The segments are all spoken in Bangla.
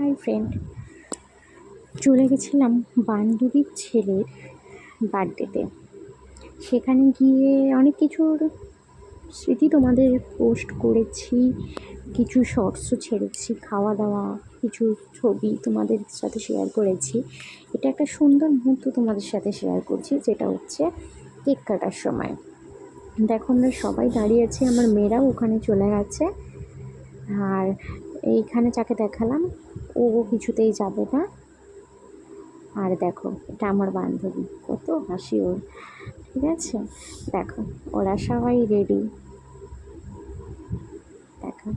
Hi friend. চলে গেছিলাম বান্ধবীর ছেলের বার্থডেতে। সেখানে গিয়ে অনেক কিছুর স্মৃতি তোমাদের পোস্ট করেছি। কিছু শর্টসও ছেড়েছি খাওয়া দাওয়া কিছু ছবি তোমাদের সাথে শেয়ার করেছি। এটা একটা সুন্দর মুহূর্ত তোমাদের সাথে শেয়ার করছি, যেটা হচ্ছে কেক কাটার সময়। দেখো আমরা সবাই দাঁড়িয়ে আছি, আমার মেয়েরাও ওখানে চলে গেছে। আর এইখানে যাকে দেখালাম ও কিছুতেই যাবে না। আর দেখো, এটা আমার বান্ধবী। কত হাসি ওর, ঠিক আছে? দেখো, ওরা সবাই রেডি দেখো,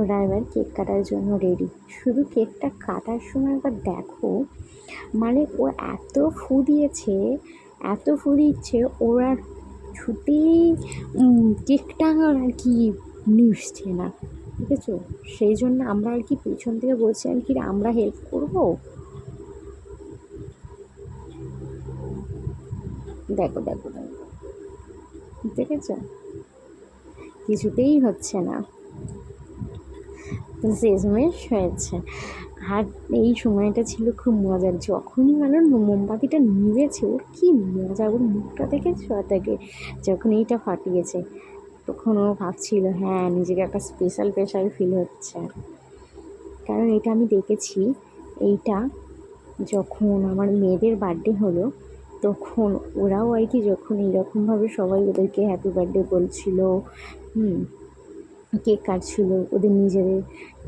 ওরা এবার কেক কাটার জন্য রেডি শুধু কেকটা কাটার সময় একবার দেখো মানে ও এত ফু দিয়েছে, এত ফু দিচ্ছে, ওর ছুটেই কেকটা আর কি নিসছে না। ঠিক আছে সেই জন্য আমরা আর কি পেছন থেকে বলছিলাম কি আমরা হেল্প করব? দেখো দেখো দেখো। দেখেছ? কিছুতেই হচ্ছে না। তো শেষমেশ হয়েছে। আর এই সময়টা ছিল খুব মজার। যখনই মানে মোমবাতিটা নিভেছে ওর কি মজা, ওর মুখটা দেখেছ? তাকে যখন এইটা ফাটিয়েছে তখন ও ভাবছিল হ্যাঁ নিজেকে একটা স্পেশাল স্পেশাল ফিল হচ্ছে। কারণ এটা আমি দেখেছি, এইটা যখন আমার মেয়েদের বার্থডে হলো, তখন ওরাও আর কি যখন এইরকমভাবে সবাই ওদেরকে হ্যাপি বার্থডে বলছিল, হুম কেক কাটছিল, ওদের নিজেদের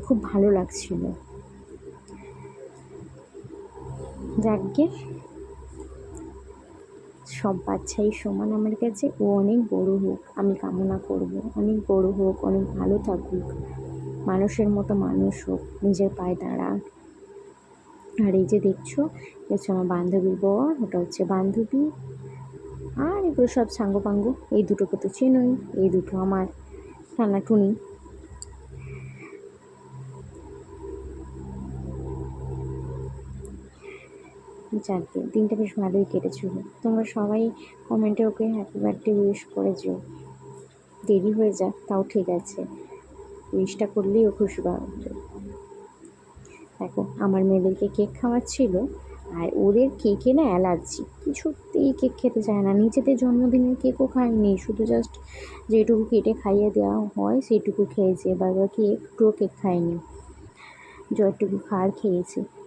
খুব ভালো লাগছিল। যাকগে সব বাচ্চাই সমান আমার কাছে। ও অনেক বড় হোক, আমি কামনা করব। অনেক বড় হোক, অনেক ভালো থাকুক। মানুষের মতো মানুষ হোক, নিজের পায়ে দাঁড়াক। আর এই যে দেখছ হচ্ছে আমার বান্ধবীর বর, ওটা হচ্ছে বান্ধবী। আর এগুলো সব সাঙ্গ এই দুটোকে তো চেনই, এই দুটো আমার টুনি যাকে, দিনটা বেশ ভালোই কেটেছিল। তোমরা সবাই কমেন্টে ওকে হ্যাপি বার্থডে উইশ করেছ। দেরি হয়ে যাক, তাও ঠিক আছে। উইশটা করলেই ও খুশি পাবে দেখো, আমার মেয়েদেরকে কেক খাওয়াচ্ছিল, আর ওদের কেকে না অ্যালার্জি কিছুতেই কেক খেতে চায় না। নিজেদের জন্মদিনের কেকও খায়নি। শুধু জাস্ট যেটুকু কেটে খাইয়ে দেওয়া হয়, সেইটুকু খেয়েছে। এবার বাকি একটুও কেক খায়নি। যতটুকু খাওয়ার খেয়েছে।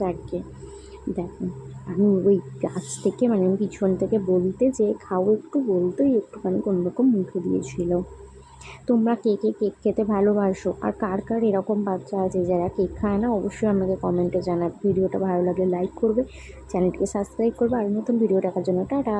যাকে। দেখো, আমি ওই গাছ থেকে মানে পিছন থেকে বলতে যে খাও, একটু বলতেই একটুখানি কোনোরকম মুখে দিয়েছিল। তোমরা কে কে কেক খেতে ভালোবাসো? আর কার কার এরকম বাচ্চা আছে? যারা কেক খায় না, অবশ্যই আমাকে কমেন্টে জানাবে। ভিডিওটা ভালো লাগলে লাইক করবে চ্যানেলটিকে সাবস্ক্রাইব করবে, আর নতুন ভিডিও দেখার জন্য টাটা।